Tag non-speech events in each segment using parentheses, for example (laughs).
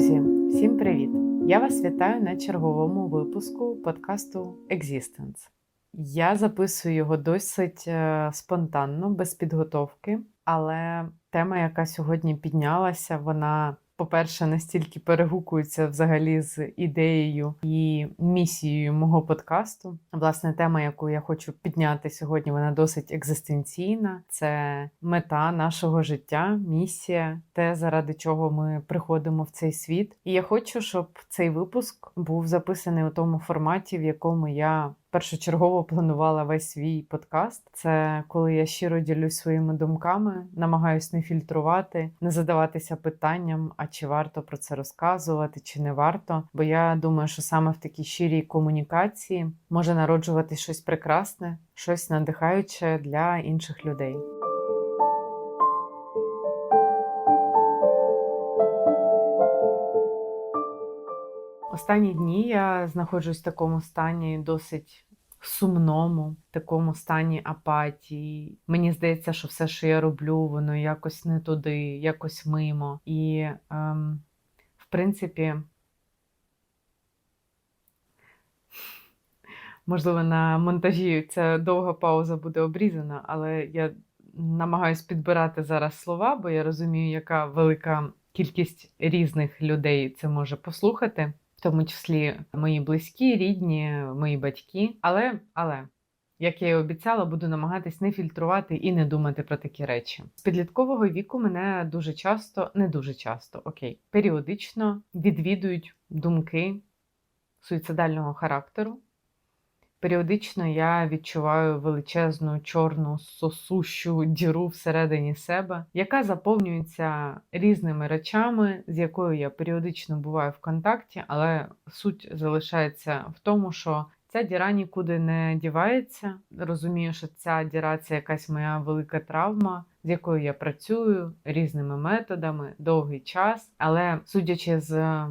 Друзі, всім привіт! Я вас вітаю на черговому випуску подкасту Existence. Я записую його досить е, спонтанно, без підготовки, але тема, яка сьогодні піднялася, вона по-перше, настільки перегукується взагалі з ідеєю і місією мого подкасту. Власне, тема, яку я хочу підняти сьогодні, вона досить екзистенційна. Це мета нашого життя, місія, те, заради чого ми приходимо в цей світ. І я хочу, щоб цей випуск був записаний у тому форматі, в якому я першочергово планувала весь свій подкаст. Це коли я щиро ділюсь своїми думками, намагаюсь не фільтрувати, не задаватися питанням, а чи варто про це розказувати, чи не варто. Бо я думаю, що саме в такій щирій комунікації може народжувати щось прекрасне, щось надихаюче для інших людей. Останні дні я знаходжусь в такому стані досить сумному, такому стані апатії. Мені здається, що все, що я роблю, воно якось не туди, якось мимо. І, ем, в принципі, можливо, на монтажі ця довга пауза буде обрізана, але я намагаюсь підбирати зараз слова, бо я розумію, яка велика кількість різних людей це може послухати тому числі мої близькі, рідні, мої батьки. Але, але. Як я і обіцяла, буду намагатись не фільтрувати і не думати про такі речі. З підліткового віку мене дуже часто, не дуже часто, окей, періодично відвідують думки суїцидального характеру. Періодично я відчуваю величезну чорну сосущу діру всередині себе, яка заповнюється різними речами, з якою я періодично буваю в контакті, але суть залишається в тому, що ця діра нікуди не дівається. Розумію, що ця діра це якась моя велика травма. З якою я працюю різними методами довгий час, але судячи з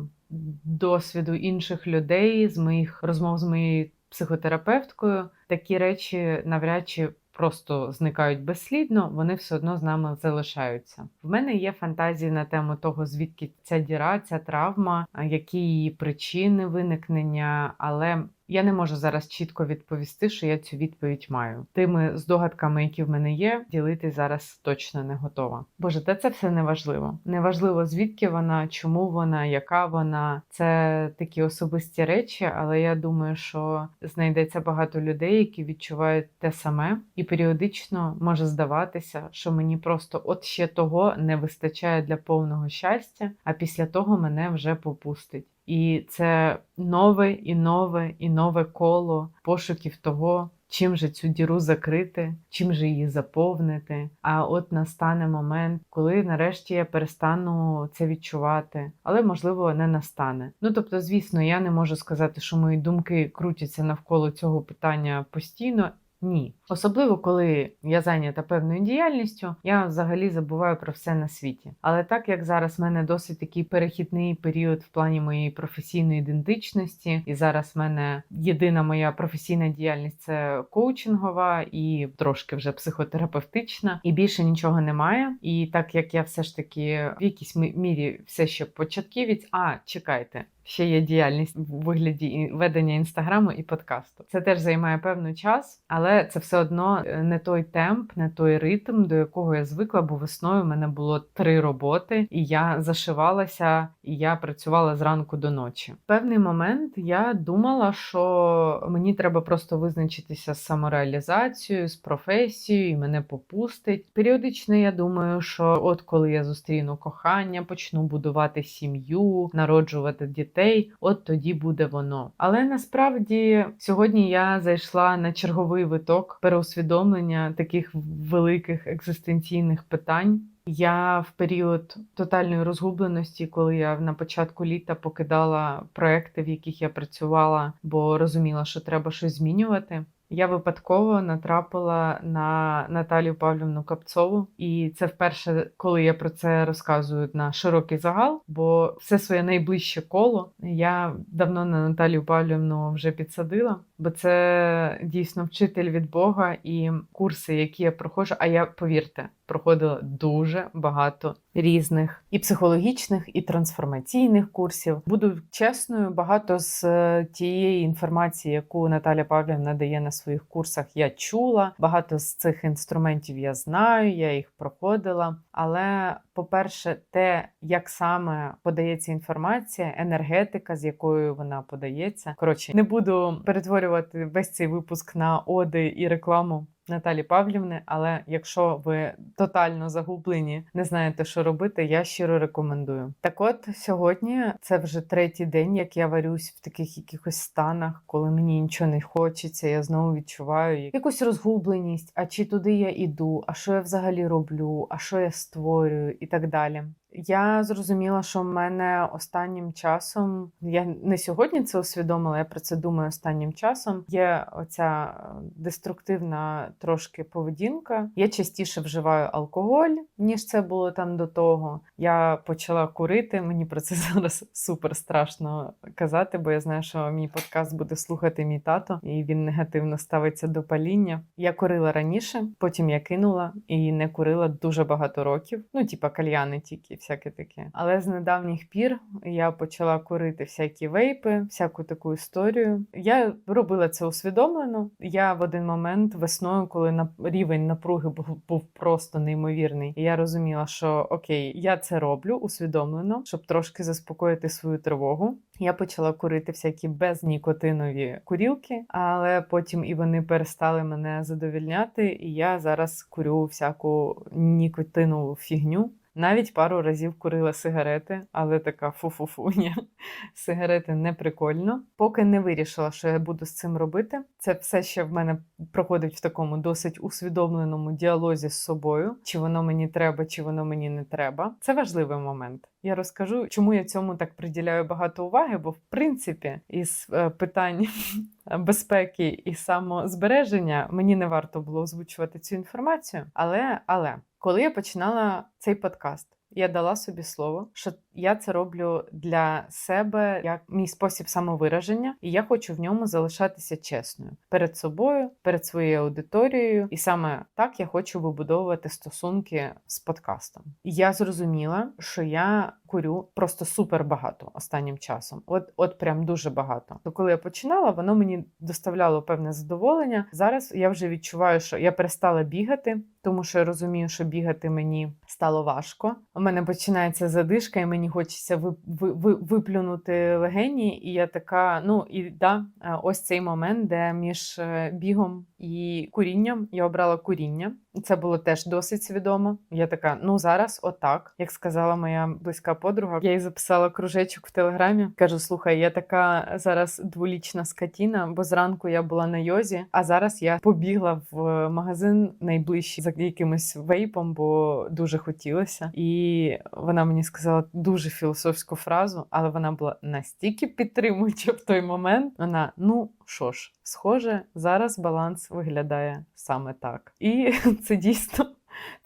досвіду інших людей, з моїх розмов з моєю психотерапевткою, такі речі навряд чи просто зникають безслідно, вони все одно з нами залишаються. В мене є фантазії на тему того, звідки ця діра, ця травма, які її причини виникнення, але я не можу зараз чітко відповісти, що я цю відповідь маю. Тими здогадками, які в мене є, ділити зараз точно не готова. Боже, та це все неважливо. Неважливо, звідки вона, чому вона, яка вона. Це такі особисті речі, але я думаю, що знайдеться багато людей, які відчувають те саме, і періодично може здаватися, що мені просто от ще того не вистачає для повного щастя, а після того мене вже попустить. І це нове і нове і нове коло пошуків того, чим же цю діру закрити, чим же її заповнити. А от настане момент, коли нарешті я перестану це відчувати, але можливо не настане. Ну тобто, звісно, я не можу сказати, що мої думки крутяться навколо цього питання постійно. Ні. Особливо, коли я зайнята певною діяльністю, я взагалі забуваю про все на світі. Але так як зараз в мене досить такий перехідний період в плані моєї професійної ідентичності, і зараз в мене єдина моя професійна діяльність це коучингова і трошки вже психотерапевтична, і більше нічого немає. І так як я все ж таки в якійсь мірі все ще початківець, а чекайте ще є діяльність в вигляді ведення інстаграму і подкасту. Це теж займає певний час, але це все одно е, не той темп, не той ритм, до якого я звикла, бо весною в мене було три роботи, і я зашивалася, і я працювала зранку до ночі. Певний момент я думала, що мені треба просто визначитися з самореалізацією, з професією, і мене попустить. Періодично я думаю, що от коли я зустріну кохання, почну будувати сім'ю, народжувати дітей дітей, от тоді буде воно. Але насправді сьогодні я зайшла на черговий виток переусвідомлення таких великих екзистенційних питань. Я в період тотальної розгубленості, коли я на початку літа покидала проекти, в яких я працювала, бо розуміла, що треба щось змінювати. Я випадково натрапила на Наталію Павлівну Капцову, і це вперше, коли я про це розказую на широкий загал, бо все своє найближче коло я давно на Наталію Павлівну вже підсадила, бо це дійсно вчитель від Бога і курси, які я проходжу. А я повірте, проходила дуже багато різних і психологічних, і трансформаційних курсів. Буду чесною, багато з е, тієї інформації, яку Наталя Павлівна дає на своїх курсах, я чула. Багато з цих інструментів я знаю, я їх проходила. Але, по-перше, те, як саме подається інформація, енергетика, з якою вона подається. Коротше, не буду перетворювати весь цей випуск на оди і рекламу. Наталі Павлівни, але якщо ви тотально загублені, не знаєте, що робити, я щиро рекомендую. Так от сьогодні це вже третій день, як я варюсь в таких якихось станах, коли мені нічого не хочеться, я знову відчуваю якусь розгубленість, а чи туди я іду, а що я взагалі роблю, а що я створюю, і так далі. Я зрозуміла, що в мене останнім часом я не сьогодні це усвідомила, я про це думаю останнім часом. Є оця деструктивна трошки поведінка. Я частіше вживаю алкоголь, ніж це було там до того. Я почала курити. Мені про це (laughs) зараз супер страшно казати, бо я знаю, що мій подкаст буде слухати мій тато, і він негативно ставиться до паління. Я курила раніше, потім я кинула і не курила дуже багато років. Ну, типа кальяни тільки всяке таке. Але з недавніх пір я почала курити всякі вейпи, всяку таку історію. Я робила це усвідомлено. Я в один момент весною, коли на рівень напруги був, просто неймовірний, я розуміла, що окей, я це роблю усвідомлено, щоб трошки заспокоїти свою тривогу. Я почала курити всякі безнікотинові курілки, але потім і вони перестали мене задовільняти, і я зараз курю всяку нікотинову фігню. Навіть пару разів курила сигарети, але така фу-фу-фу, (laughs) ні, сигарети не прикольно. Поки не вирішила, що я буду з цим робити. Це все ще в мене проходить в такому досить усвідомленому діалозі з собою, чи воно мені треба, чи воно мені не треба. Це важливий момент. Я розкажу, чому я цьому так приділяю багато уваги, бо в принципі із е, питань (laughs) безпеки і самозбереження мені не варто було озвучувати цю інформацію. Але, але коли я починала цей подкаст, я дала собі слово, що я це роблю для себе як мій спосіб самовираження, і я хочу в ньому залишатися чесною перед собою, перед своєю аудиторією, і саме так я хочу вибудовувати стосунки з подкастом. І я зрозуміла, що я курю просто супер багато останнім часом. От, от прям дуже багато. То коли я починала, воно мені доставляло певне задоволення. Зараз я вже відчуваю, що я перестала бігати, тому що я розумію, що бігати мені стало важко. У мене починається задишка, і мені хочеться ви, ви, виплюнути легені. І я така: ну і да, ось цей момент, де між е, бігом і курінням я обрала куріння. Це було теж досить свідомо. Я така: ну зараз, отак, як сказала моя близька подруга, я їй записала кружечок в телеграмі. Кажу: слухай, я така зараз дволічна скотіна, бо зранку я була на йозі, а зараз я побігла в магазин найближчий за якимось вейпом, бо дуже хотілося. І вона мені сказала дуже філософську фразу, але вона була настільки підтримуюча в той момент. Вона ну. Що ж, схоже, зараз баланс виглядає саме так. І (laughs) це дійсно.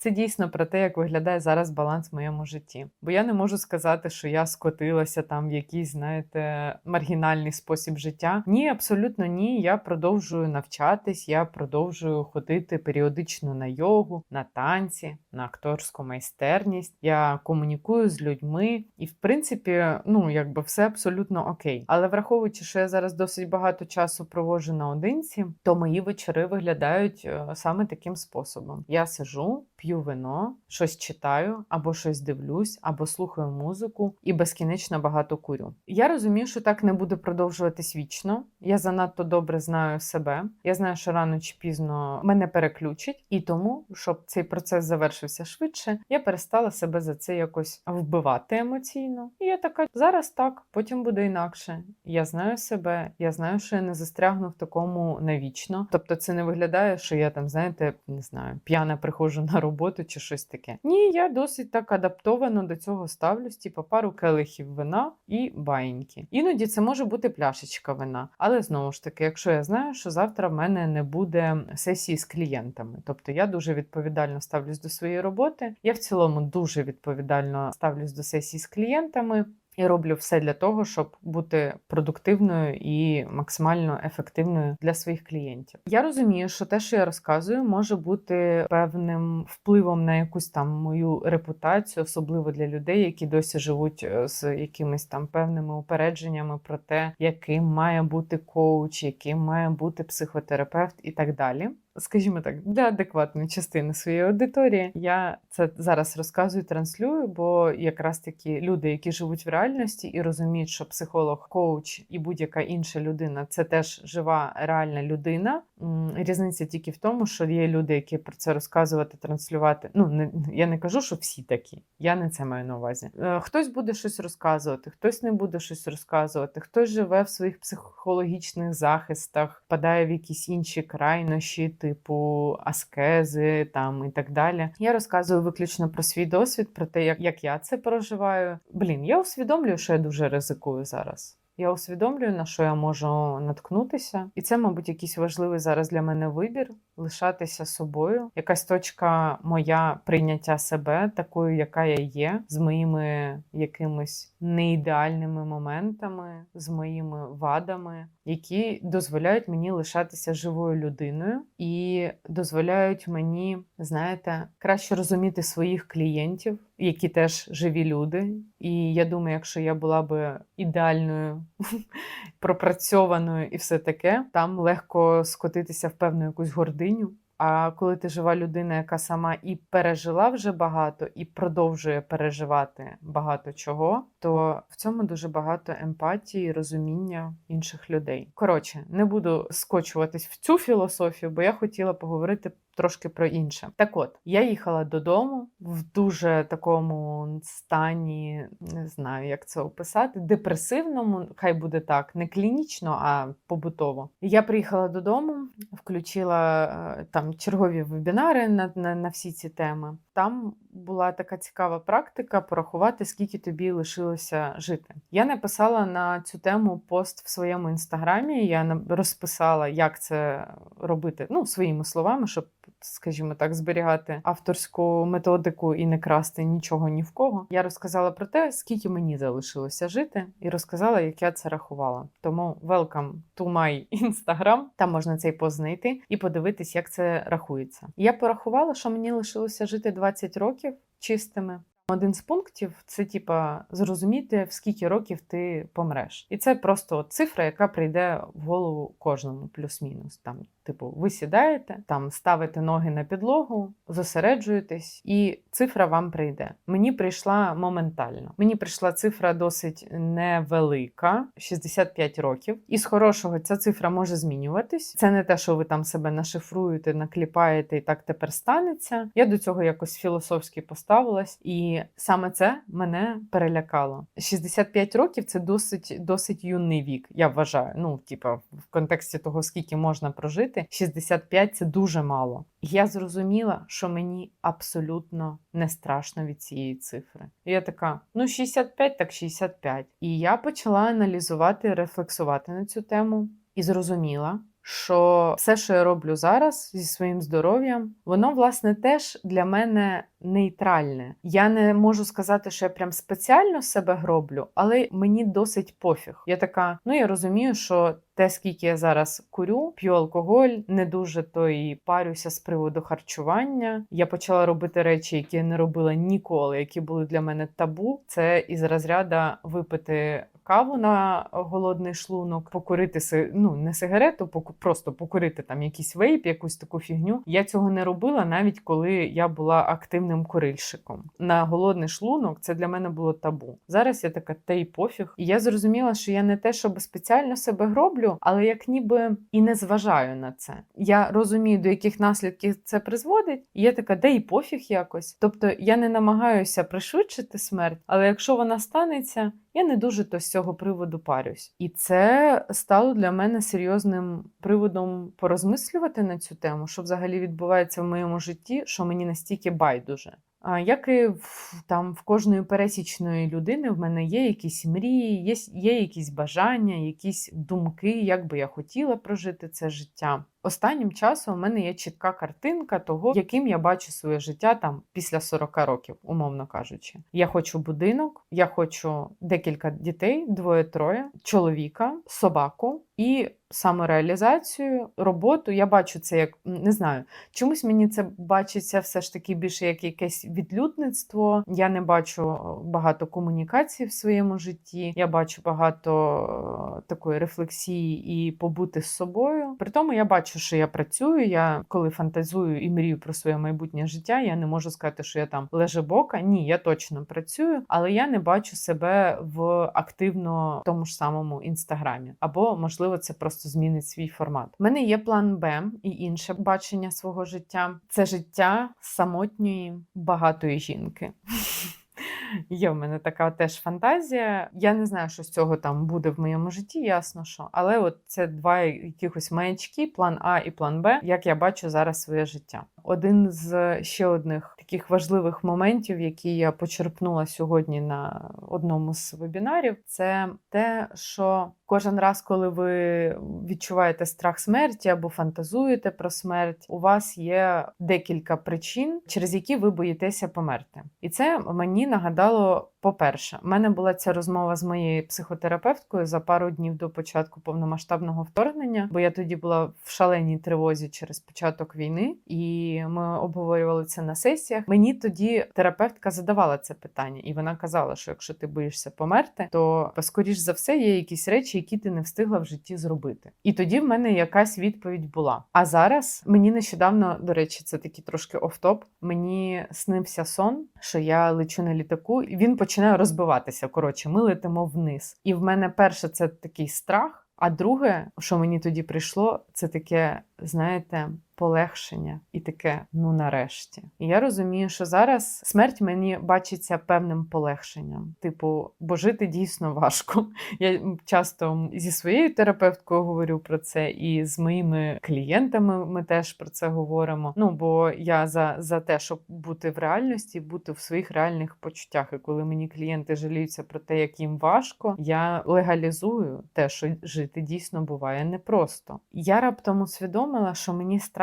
Це дійсно про те, як виглядає зараз баланс в моєму житті. Бо я не можу сказати, що я скотилася там в якийсь, знаєте, маргінальний спосіб життя. Ні, абсолютно ні. Я продовжую навчатись, я продовжую ходити періодично на йогу, на танці, на акторську майстерність. Я комунікую з людьми, і, в принципі, ну якби все абсолютно окей. Але враховуючи, що я зараз досить багато часу проводжу наодинці, то мої вечори виглядають е, саме таким способом. Я сижу п'ю вино, щось читаю, або щось дивлюсь, або слухаю музику і безкінечно багато курю. Я розумію, що так не буде продовжуватись вічно. Я занадто добре знаю себе. Я знаю, що рано чи пізно мене переключить, і тому, щоб цей процес завершився швидше, я перестала себе за це якось вбивати емоційно. І я така зараз так, потім буде інакше. Я знаю себе, я знаю, що я не застрягну в такому навічно. Тобто, це не виглядає, що я там, знаєте, не знаю, п'яна приходжу на роботу чи щось таке. Ні, я досить так адаптовано до цього ставлюсь, типу пару келихів вина і баїньки. Іноді це може бути пляшечка вина. Але знову ж таки, якщо я знаю, що завтра в мене не буде сесії з клієнтами, тобто я дуже відповідально ставлюсь до своєї роботи. Я в цілому дуже відповідально ставлюсь до сесії з клієнтами. І роблю все для того, щоб бути продуктивною і максимально ефективною для своїх клієнтів. Я розумію, що те, що я розказую, може бути певним впливом на якусь там мою репутацію, особливо для людей, які досі живуть е, з якимись там певними упередженнями про те, яким має бути коуч, яким має бути психотерапевт і так далі. Скажімо так, для адекватної частини своєї аудиторії я це зараз розказую, транслюю, бо якраз такі люди, які живуть в реальності і розуміють, що психолог, коуч і будь-яка інша людина це теж жива реальна людина. Різниця тільки в тому, що є люди, які про це розказувати, транслювати. Ну не я не кажу, що всі такі. Я не це маю на увазі. Е, Хтось буде щось розказувати, хтось не буде щось розказувати, хтось живе в своїх психологічних захистах, впадає в якісь інші крайнощі, типу аскези там і так далі. Я розказую виключно про свій досвід, про те, як, як я це проживаю. Блін, я усвідомлюю, що я дуже ризикую зараз. Я усвідомлюю, на що я можу наткнутися, і це, мабуть, якийсь важливий зараз для мене вибір лишатися собою. Якась точка моя прийняття себе такою, яка я є, з моїми якимись неідеальними моментами, з моїми вадами, які дозволяють мені лишатися живою людиною і дозволяють мені, знаєте, краще розуміти своїх клієнтів, які теж живі люди. І я думаю, якщо я була би ідеальною, (laughs) пропрацьованою і все таке, там легко скотитися в певну якусь гординю. А коли ти жива людина, яка сама і пережила вже багато, і продовжує переживати багато чого, то в цьому дуже багато емпатії, розуміння інших людей. Коротше, не буду скочуватись в цю філософію, бо я хотіла поговорити трошки про інше. Так от, я їхала додому в дуже такому стані, не знаю, як це описати, депресивному, хай буде так, не клінічно, а побутово. Я приїхала додому, включила е, чергові вебінари на, на, на всі ці теми. Там була така цікава практика порахувати, скільки тобі лишилося жити. Я написала на цю тему пост в своєму інстаграмі. Я розписала, як це робити, ну своїми словами, щоб, скажімо так, зберігати авторську методику і не красти нічого ні в кого. Я розказала про те, скільки мені залишилося жити, і розказала, як я це рахувала. Тому welcome to my Instagram. Там можна цей пост знайти і подивитись, як це рахується. Я порахувала, що мені лишилося жити 20 років чистими. Один з пунктів це типа зрозуміти, в скільки років ти помреш, і це просто цифра, яка прийде в голову кожному, плюс-мінус. Там, типу, ви сідаєте, там ставите ноги на підлогу, зосереджуєтесь, і цифра вам прийде. Мені прийшла моментально. Мені прийшла цифра досить невелика, 65 років. І з хорошого ця цифра може змінюватись. Це не те, що ви там себе нашифруєте, накліпаєте, і так тепер станеться. Я до цього якось філософськи поставилась, і саме це мене перелякало. 65 років це досить досить юний вік. Я вважаю. Ну, типа, в контексті того, скільки можна прожити, 65 – це дуже мало. Я зрозуміла, що мені абсолютно не страшно від цієї цифри. І я така: ну 65, так 65. І я почала аналізувати, рефлексувати на цю тему і зрозуміла. Що все, що я роблю зараз зі своїм здоров'ям, воно власне теж для мене нейтральне. Я не можу сказати, що я прям спеціально себе гроблю, але мені досить пофіг. Я така, ну я розумію, що те, скільки я зараз курю, п'ю алкоголь, не дуже то і парюся з приводу харчування. Я почала робити речі, які я не робила ніколи, які були для мене табу. Це із розряду випити. Каву на голодний шлунок, покурити ну не сигарету, просто покурити там якийсь вейп, якусь таку фігню. Я цього не робила навіть коли я була активним курильщиком. На голодний шлунок це для мене було табу. Зараз я така та й пофіг. І я зрозуміла, що я не те, щоб спеціально себе гроблю, але як ніби і не зважаю на це. Я розумію, до яких наслідків це призводить, і я така, де і пофіг якось. Тобто я не намагаюся пришвидшити смерть, але якщо вона станеться. Я не дуже то з цього приводу парюсь. І це стало для мене серйозним приводом порозмислювати на цю тему, що взагалі відбувається в моєму житті, що мені настільки байдуже. Як і в, там в кожної пересічної людини в мене є якісь мрії, є, є якісь бажання, якісь думки, як би я хотіла прожити це життя. Останнім часом у мене є чітка картинка того, яким я бачу своє життя там після 40 років, умовно кажучи. Я хочу будинок, я хочу декілька дітей, двоє-троє, чоловіка, собаку і самореалізацію, роботу. Я бачу це як не знаю. Чомусь мені це бачиться все ж таки більше як якесь відлюдництво. Я не бачу е, багато комунікацій в своєму житті. Я бачу багато е, такої рефлексії і побути з собою. При тому я бачу, що я працюю. Я коли фантазую і мрію про своє майбутнє життя, я не можу сказати, що я там лежебока. Ні, я точно працюю, але я не бачу себе в активно тому ж самому інстаграмі. Або можливо, це просто змінить свій формат. У мене є план Б і інше бачення свого життя. Це життя самотньої багатої жінки. (laughs) Є в мене така теж фантазія. Я не знаю, що з цього там буде в моєму житті, ясно що. Але от це два якихось маячки, план А і план Б, як я бачу зараз своє життя. Один з ще одних таких важливих моментів, які я почерпнула сьогодні на одному з вебінарів, це те, що кожен раз, коли ви відчуваєте страх смерті або фантазуєте про смерть, у вас є декілька причин, через які ви боїтеся померти. І це мені нагадало. По-перше, в мене була ця розмова з моєю психотерапевткою за пару днів до початку повномасштабного вторгнення, бо я тоді була в шаленій тривозі через початок війни, і ми обговорювали це на сесіях. Мені тоді терапевтка задавала це питання, і вона казала, що якщо ти боїшся померти, то скоріш за все є якісь речі, які ти не встигла в житті зробити. І тоді в мене якась відповідь була. А зараз мені нещодавно, до речі, це такий трошки офтоп. Мені снився сон, що я лечу на літаку, і він починає розбиватися. Коротше, ми летимо вниз. І в мене перше це такий страх. А друге, що мені тоді прийшло, це таке, знаєте, полегшення і таке, ну нарешті. І я розумію, що зараз смерть мені бачиться певним полегшенням. Типу, бо жити дійсно важко. (laughs) Я часто зі своєю терапевткою говорю про це, і з моїми клієнтами ми теж про це говоримо. Ну бо я за, за те, щоб бути в реальності, бути в своїх реальних почуттях. І коли мені клієнти жаліються про те, як їм важко, я легалізую те, що жити дійсно буває непросто. Я раптом усвідомила, що мені страшно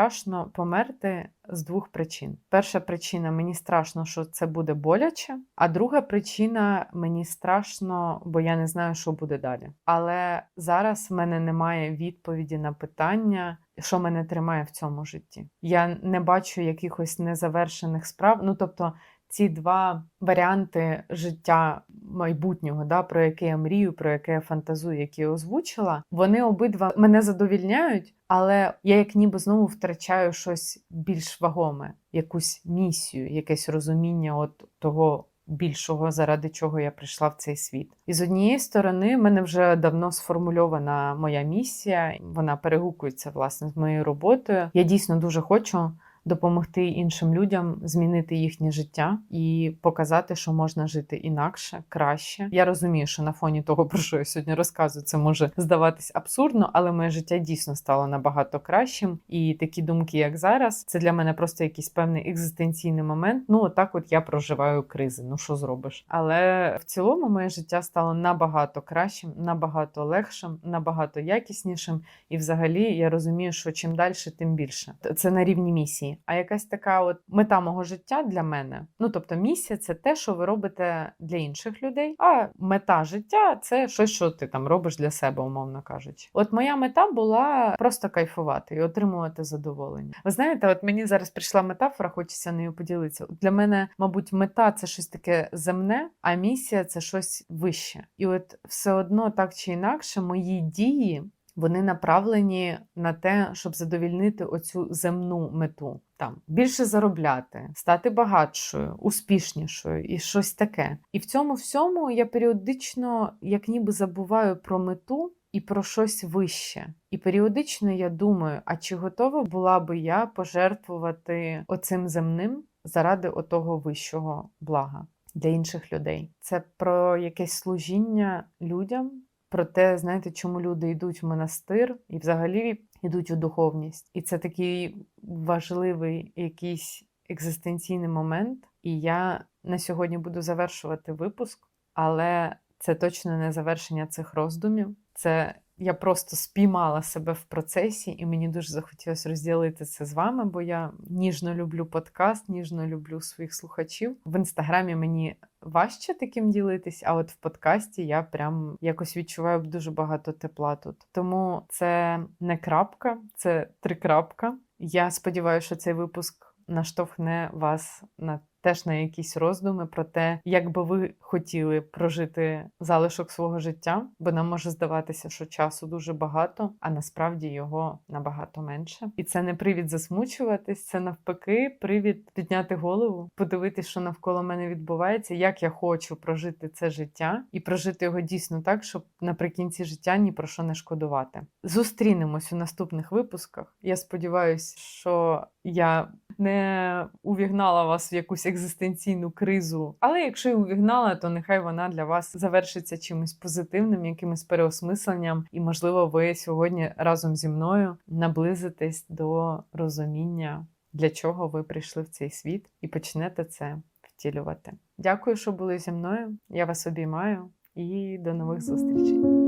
померти з двох причин. Перша причина мені страшно, що це буде боляче, а друга причина мені страшно, бо я не знаю, що буде далі. Але зараз в мене немає відповіді на питання. Що мене тримає в цьому житті? Я не бачу якихось незавершених справ. Ну тобто, ці два варіанти життя майбутнього, да, про яке я мрію, про яке я фантазую, які я озвучила, вони обидва мене задовільняють, але я як ніби знову втрачаю щось більш вагоме, якусь місію, якесь розуміння от того. Більшого, заради чого я прийшла в цей світ. І з однієї сторони, в мене вже давно сформульована моя місія, вона перегукується власне з моєю роботою. Я дійсно дуже хочу допомогти іншим людям змінити їхнє життя і показати, що можна жити інакше, краще. Я розумію, що на фоні того, про що я сьогодні розказую, це може здаватись абсурдно, але моє життя дійсно стало набагато кращим. І такі думки, як зараз, це для мене просто якийсь певний екзистенційний момент. Ну, отак, от я проживаю кризи. Ну що зробиш? Але в цілому моє життя стало набагато кращим, набагато легшим, набагато якіснішим. І, взагалі, я розумію, що чим далі, тим більше. Це на рівні місії. А якась така от мета мого життя для мене. Ну тобто, місія це те, що ви робите для інших людей. А мета життя це щось, що ти там робиш для себе, умовно кажучи. От моя мета була просто кайфувати і отримувати задоволення. Ви знаєте, от мені зараз прийшла метафора, хочеться нею поділитися. Для мене, мабуть, мета це щось таке земне, а місія це щось вище. І от все одно так чи інакше, мої дії. Вони направлені на те, щоб задовільнити оцю земну мету. Там більше заробляти, стати багатшою, успішнішою і щось таке. І в цьому всьому я періодично, як ніби забуваю про мету і про щось вище. І періодично я думаю, а чи готова була би я пожертвувати оцим земним заради отого вищого блага для інших людей? Це про якесь служіння людям. Про те, знаєте, чому люди йдуть в монастир і взагалі йдуть у духовність. І це такий важливий якийсь екзистенційний момент. І я на сьогодні буду завершувати випуск, але це точно не завершення цих роздумів. Це я просто спіймала себе в процесі, і мені дуже захотілося розділити це з вами, бо я ніжно люблю подкаст, ніжно люблю своїх слухачів. В інстаграмі мені важче таким ділитись, а от в подкасті я прям якось відчуваю дуже багато тепла тут. Тому це не крапка, це три крапка. Я сподіваюся, що цей випуск наштовхне вас на теж на якісь роздуми про те, як би ви хотіли прожити залишок свого життя, бо нам може здаватися, що часу дуже багато, а насправді його набагато менше. І це не привід засмучуватись, це навпаки, привід підняти голову, подивитись, що навколо мене відбувається, як я хочу прожити це життя і прожити його дійсно так, щоб наприкінці життя ні про що не шкодувати. Зустрінемось у наступних випусках. Я сподіваюся, що я не увігнала вас в якусь екзистенційну кризу. Але якщо і увігнала, то нехай вона для вас завершиться чимось позитивним, якимось переосмисленням, і, можливо, ви сьогодні разом зі мною наблизитесь до розуміння, для чого ви прийшли в цей світ, і почнете це втілювати. Дякую, що були зі мною. Я вас обіймаю і до нових зустрічей.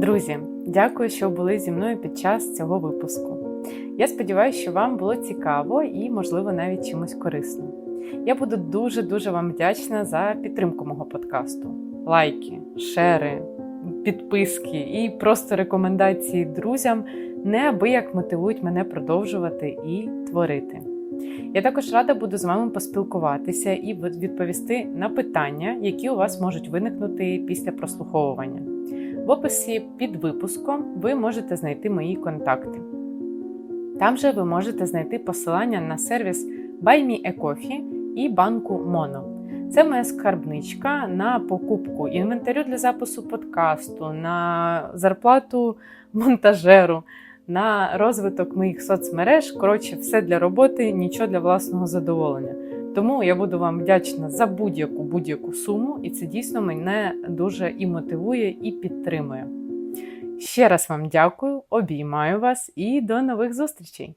Друзі, дякую, що були зі мною під час цього випуску. Я сподіваюся, що вам було цікаво і, можливо, навіть чимось корисно. Я буду дуже-дуже вам вдячна за підтримку мого подкасту. Лайки, шери, підписки і просто рекомендації друзям неабияк мотивують мене продовжувати і творити. Я також рада буду з вами поспілкуватися і відповісти на питання, які у вас можуть виникнути після прослуховування. В описі під випуском ви можете знайти мої контакти. Там же ви можете знайти посилання на сервіс BuyMeACoffee і банку Mono. Це моя скарбничка на покупку інвентарю для запису подкасту, на зарплату монтажеру, на розвиток моїх соцмереж. Коротше, все для роботи, нічого для власного задоволення. Тому я буду вам вдячна за будь-яку будь-яку суму, і це дійсно мене дуже і мотивує, і підтримує. Ще раз вам дякую, обіймаю вас і до нових зустрічей!